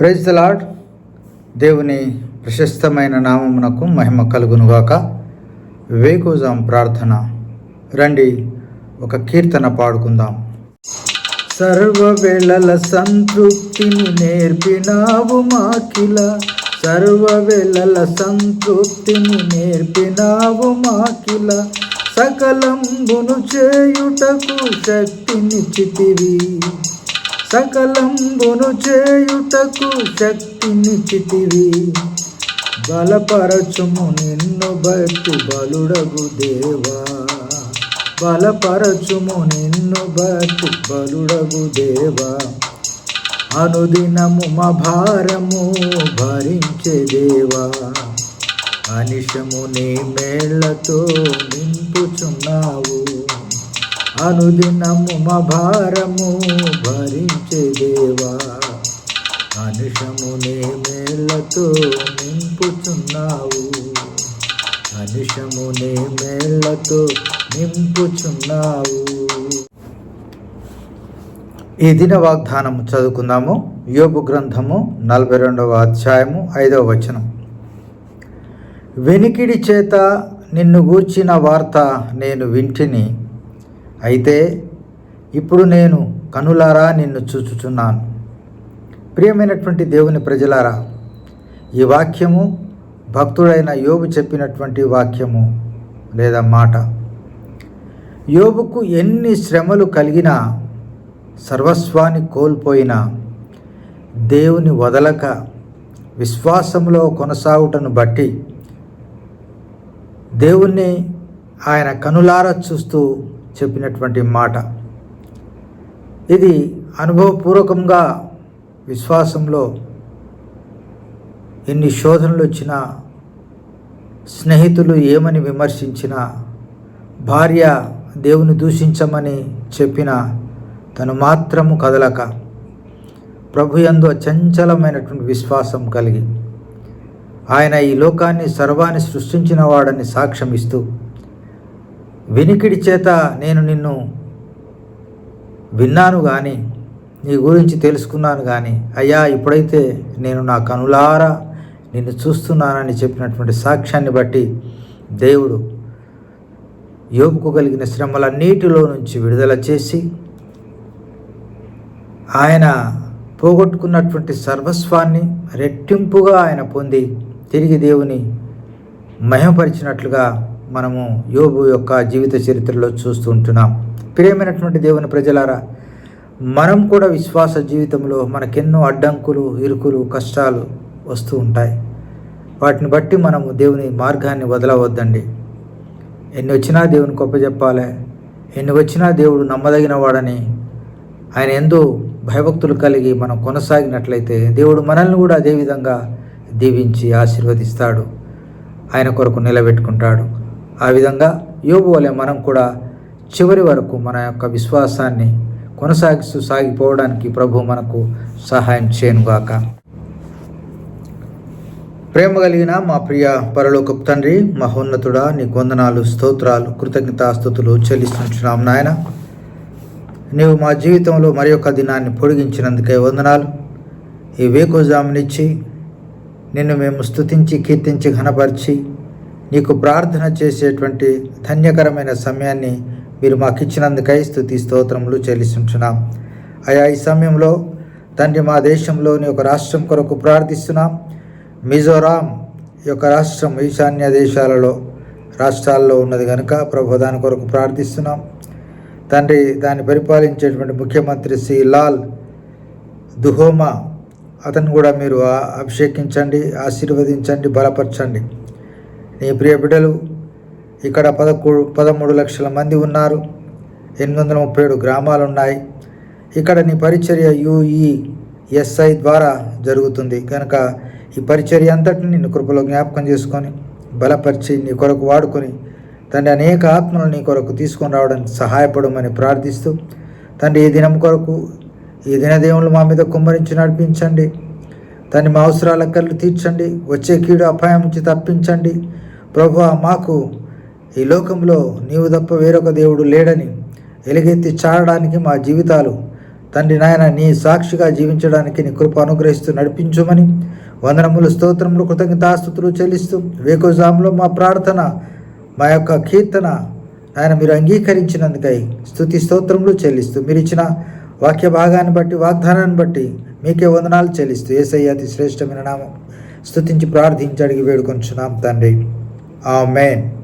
Praise the lord దేవుని ప్రశస్తమైన నామమునకు మహిమ కలుగునుగాక. వేకుజాం ప్రార్థన. రండి ఒక కీర్తన పాడుకుందాం. సర్వవేళల సంతృప్తిని నేర్పినావు మాకిల. సర్వవేళల సంతృప్తిని నేర్పినావు మాకిల. సకలంబును చేయుటకు శక్తినిచ్చితివి. సకలంబును చేయుటకు శక్తినిచ్చితివి బలపరచుము నిన్ను బట్టి బలుడగు దేవా. బలపరచుము నిన్ను బట్టి బలుడగు దేవా. అనుదినము మా భారము భరించే దేవా. అనిశము నీ మేళ్ళతో నింపుచున్నావు. అనుదినము మా భారము భరించే దేవా. అనిశము నీ మేళ్ళతో నింపుచున్నావు. అనిశము నీ మేళ్ళతో నింపుచున్నావు. ఈ దిన వాగ్దానము చదువుకుందాము. యోబు గ్రంథము నలభై రెండవ అధ్యాయము ఐదవ వచనం. వెనికిడి చేత నిన్ను గూర్చిన వార్త నేను వింటిని. అయితే ఇప్పుడు నేను కనులారా నిన్ను చూచుచున్నాను. ప్రియమైనటువంటి దేవుని ప్రజలారా ఈ వాక్యము భక్తుడైన యోబు చెప్పినటువంటి వాక్యము లేదా మాట. యోబుకు ఎన్ని శ్రమలు కలిగినా సర్వస్వాన్ని కోల్పోయినా దేవుని వదలక విశ్వాసంలో కొనసాగుటను బట్టి దేవుణ్ణి ఆయన కనులారా చూస్తూ చెప్పినటువంటి మాట. ఇది అనుభవపూర్వకంగా విశ్వాసంలో ఎన్ని శోధనలు వచ్చినా స్నేహితులు ఏమని విమర్శించినా భార్య దేవుని దూషించమని చెప్పిన తను మాత్రము కదలక ప్రభు ఎందు చంచలమైనటువంటి విశ్వాసం కలిగి ఆయన ఈ లోకాన్ని సర్వాన్ని సృష్టించిన వాడని సాక్ష్యం ఇస్తూ వినికిడి చేత నేను నిన్ను విన్నాను కానీ నీ గురించి తెలుసుకున్నాను కానీ అయ్యా ఇప్పుడైతే నేను నా కనులారా నిన్ను చూస్తున్నానని చెప్పినటువంటి సాక్ష్యాన్ని బట్టి దేవుడు యోపుకు కలిగిన శ్రమలన్నిటిలో నుంచి విడుదల చేసి ఆయన పోగొట్టుకున్నటువంటి సర్వస్వాన్ని రెట్టింపుగా ఆయన పొంది తిరిగి దేవుని మహిమపరిచినట్లుగా మనము యోబు యొక్క జీవిత చరిత్రలో చూస్తూ ఉంటున్నాం. ప్రియమైనటువంటి దేవుని ప్రజలారా మనం కూడా విశ్వాస జీవితంలో మనకెన్నో అడ్డంకులు ఇరుకులు కష్టాలు వస్తూ ఉంటాయి. వాటిని బట్టి మనము దేవుని మార్గాన్ని వదలవద్దండి. ఎన్ని వచ్చినా దేవుని గొప్ప చెప్పాలి. ఎన్ని వచ్చినా దేవుడు నమ్మదగిన వాడని ఆయన ఎందు భయభక్తులు కలిగి మనం కొనసాగినట్లయితే దేవుడు మనల్ని కూడా అదేవిధంగా దీవించి ఆశీర్వదిస్తాడు. ఆయన కొరకు నిలబెట్టుకుంటాడు. ఆ విధంగా యోగు వలె మనం కూడా చివరి వరకు మన యొక్క విశ్వాసాన్ని కొనసాగిస్తూ సాగిపోవడానికి ప్రభు మనకు సహాయం చేయనుగాక. ప్రేమ కలిగిన మా ప్రియ పరలోకపు తండ్రి మహోన్నతుడా నీ వందనాలు స్తోత్రాలు కృతజ్ఞతాస్థుతులు చెల్లిస్తుంటున్నాం నాయన. నీవు మా జీవితంలో మరి యొక్క దినాన్ని పొడిగించినందుకే వందనాలు. ఈ వేకోజామునిచ్చి నిన్ను మేము స్తుతించి కీర్తించి ఘనపరిచి నీకు ప్రార్థన చేసేటువంటి ధన్యకరమైన సమయాన్ని మీరు మాకు ఇచ్చినందుకై స్థుతి స్తోత్రములు చెల్లిస్తుంటున్నాం. అయా ఈ సమయంలో తండ్రి మా దేశంలోని ఒక రాష్ట్రం కొరకు ప్రార్థిస్తున్నాం. మిజోరాం ఈ యొక్క రాష్ట్రం ఈశాన్య దేశాలలో రాష్ట్రాల్లో ఉన్నది కనుక ప్రభు దాని కొరకు ప్రార్థిస్తున్నాం. తండ్రి దాన్ని పరిపాలించేటువంటి ముఖ్యమంత్రి శ్రీ లాల్ దుహోమా అతను కూడా మీరు అభిషేకించండి ఆశీర్వదించండి బలపరచండి. నీ ప్రియ బిడ్డలు ఇక్కడ పదకొండు పదమూడు లక్షల మంది ఉన్నారు. ఎనిమిది వందల ముప్పై ఏడు గ్రామాలు ఉన్నాయి ఇక్కడ నీ పరిచర్య యుఈఎస్ఐ ద్వారా జరుగుతుంది. కనుక ఈ పరిచర్య అంతటిని నిన్ను కృపలో జ్ఞాపకం చేసుకొని బలపరిచి నీ కొరకు వాడుకొని తండ్రి అనేక ఆత్మలు నీ కొరకు తీసుకొని రావడానికి సహాయపడమని ప్రార్థిస్తూ తండ్రి ఈ దినం కొరకు ఈ దినదేవులు మా మీద కుమ్మరించి నడిపించండి. తండ్రి మా అవసరాల కళ్ళు తీర్చండి. వచ్చే కీడు అపాయం నుంచి తప్పించండి. ప్రభు మాకు ఈ లోకంలో నీవు తప్ప వేరొక దేవుడు లేడని ఎలుగెత్తి చాడడానికి మా జీవితాలు. తండ్రి నాయన నీ సాక్షిగా జీవించడానికి నీ కృప అనుగ్రహిస్తూ నడిపించమని వందనములు స్తోత్రములు కృతజ్ఞతాస్తుతులు చెల్లిస్తూ వేకోజాములో మా ప్రార్థన మా యొక్క కీర్తన ఆయన మీరు అంగీకరించినందుకై స్థుతి స్తోత్రములు చెల్లిస్తూ మీరు ఇచ్చిన వాక్య భాగాన్ని బట్టి వాగ్దానాన్ని బట్టి మీకే వందనాలు చెల్లిస్తూ ఏసయ్య అతి శ్రేష్టమైన నామం స్థుతించి ప్రార్థించి అడిగి వేడుకొంచున్నాం తండ్రి. Amen.